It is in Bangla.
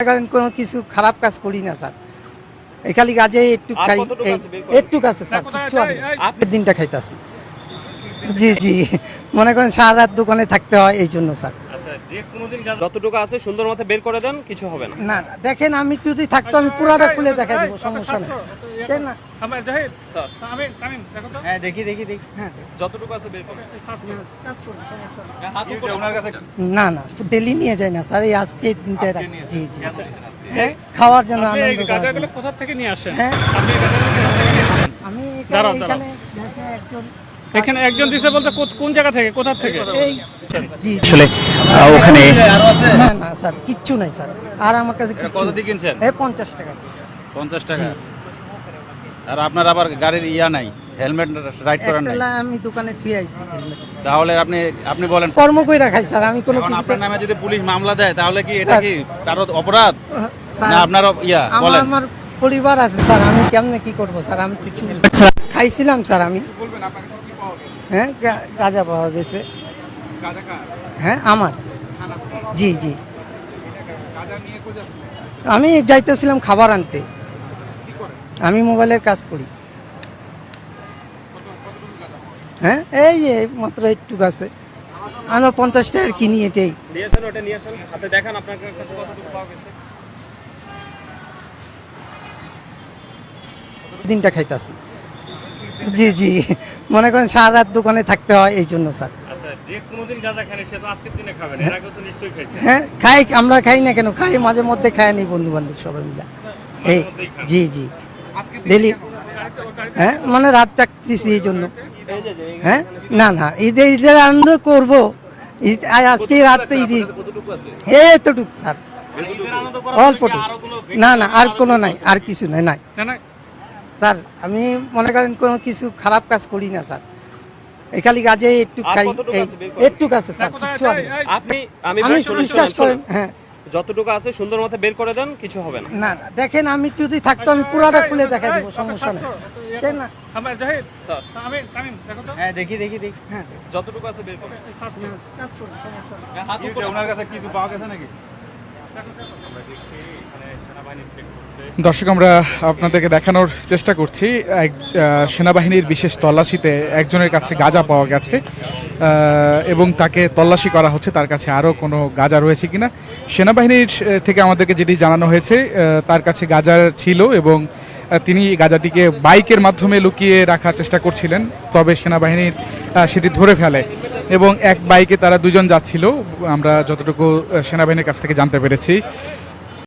কারণ কোনো কিছু খারাপ কাজ করি না স্যার। এই খালি কাজে একটু খাই? একটু কাছে স্যার। এই- দিনটা খাইতাছি। জি জি। মনে করেন সারা রাত দোকানে থাকতে হয় এই জন্য স্যার। আচ্ছা যতটুকু আছে সুন্দর মতো বের করে দেন কিছু হবে না। না না দেখেন আমি যদি থাকতো আমি পুরাটা খুলে দেখা দেবো সমস্যা নেই। না। আমার জাহিদ স্যার। আমি আমি দেখো তো। হ্যাঁ দেখি দেখি দেখি। যতটুকু আছে বের করেন কাজ করুন, সমস্যা নেই। হাত উপরে ওনার কাছে না না ডেলি নিয়ে যায় না স্যার এই আজকে দিনটা জি জি। হ্যাঁ খাওয়ার জন্য আনন্দ করার গাঁজাগুলো জন্য। কোথা থেকে নিয়ে আসেন? হ্যাঁ। আপনি কোথা থেকে নিয়ে আসেন? আমি এখানে- একজন এখানে একজন দিছে বলতে কোন জায়গা থেকে? কোথা থেকে? আসলে ওখানে না না স্যার কিচ্ছু নাই স্যার। আর আমার কাছে কত দিয়ে কিনছেন? এই পঞ্চাশ টাকা। পঞ্চাশ টাকা? আর আপনার আবার গাড়ির ইয়া নাই হেলমেট রাইড নাই? একটা আমি দোকানে থুয়ে আইছি তাহলে আপনি আপনি বলেন। কর্ম কইরা খাই স্যার আমি কোনো কিছু আপনার নামে যদি পুলিশ মামলা দেয় তাহলে কি এটা কি কারও অপরাধ? না আপনার ইয়া বলেন। আমার পরিবার আছে স্যার আমি কেমনে কি করব স্যার আমি কিছু খাইছিলাম স্যার আমি। হ্যাঁ গাঁজা পাওয়া গেছে। হ্যাঁ আমার। জি জি। আমি যাইতেছিলাম খাবার আনতে। আমি মোবাইলের কাজ করি। হ্যাঁ এই যে মাত্র একটু আছে আমরা পঞ্চাশ টাকার কিনি এটাই। গেছে। দিনটা খাইতাছি। জি জি। মনে করেন সারা রাত দোকানে থাকতে হয় এই জন্য স্যার। আচ্ছা যে কোনোদিন গাঁজা খান সে তো আজকের দিনে খাবেন এর আগে তো নিশ্চয়ই খাইছেন হ্যাঁ খাই আমরা খাই না কেন? খাই মাঝে মধ্যে খাই নি বন্ধু বান্ধব সবাই মিলে। এই জি জি। ডেলি হ্যাঁ মানে রাত থাকতেছি এই জন্য। হ্যাঁ না না ঈদে ঈদের আনন্দ করব। আজকে রাত ঈদ কতটুকু আছে? এতটুক স্যার। ঈদের আনন্দ করার অল্প জন্য কি আরও কোনো না না আর কোনো নাই আর কিছু নাই নাই। না না স্যার আমি মনে করেন কোনো কিছু খারাপ কাজ করি না স্যার। এই খালি কাজে একটু খাই? একটু আছে? স্যার। এই- আপনি আমি আমি বিশ্বাস করেন হ্যাঁ। যতটুকু আছে সুন্দর মতো বের করে দেন কিছু হবে না। না না, দেখেন আমি যদি থাকতো আমি পুরাটা খুলে দেখা দেবো সমস্যা নেই। তাই না আমার জাহিদ স্যার। আমি আমি দেখো তো। হ্যাঁ দেখি দেখি দেখি। হ্যাঁ। যতটুকু আছে বের করেন না, কাজ করুন, সমস্যা নেই। হাত উপরে ওনার কাছে কিছু পাওয়া গেছে নাকি? দর্শক, আমরা আপনাদেরকে দেখানোর চেষ্টা করছি। এক সেনাবাহিনীর বিশেষ তল্লাশিতে একজনের কাছে গাঁজা পাওয়া গেছে এবং তাকে তল্লাশি করা হচ্ছে। তার কাছে আরও কোনো গাঁজা রয়েছে কিনা? সেনাবাহিনীর থেকে আমাদেরকে যেটি জানানো হয়েছে তার কাছে গাঁজা ছিল এবং তিনি গাঁজাটিকে বাইকের মাধ্যমে লুকিয়ে রাখার চেষ্টা করছিলেন, তবে সেনাবাহিনীর সেটি ধরে ফেলে। এবং এক বাইকে তারা দুজন যাচ্ছিল। আমরা যতটুকু সেনাবাহিনীর কাছ থেকে জানতে পেরেছি।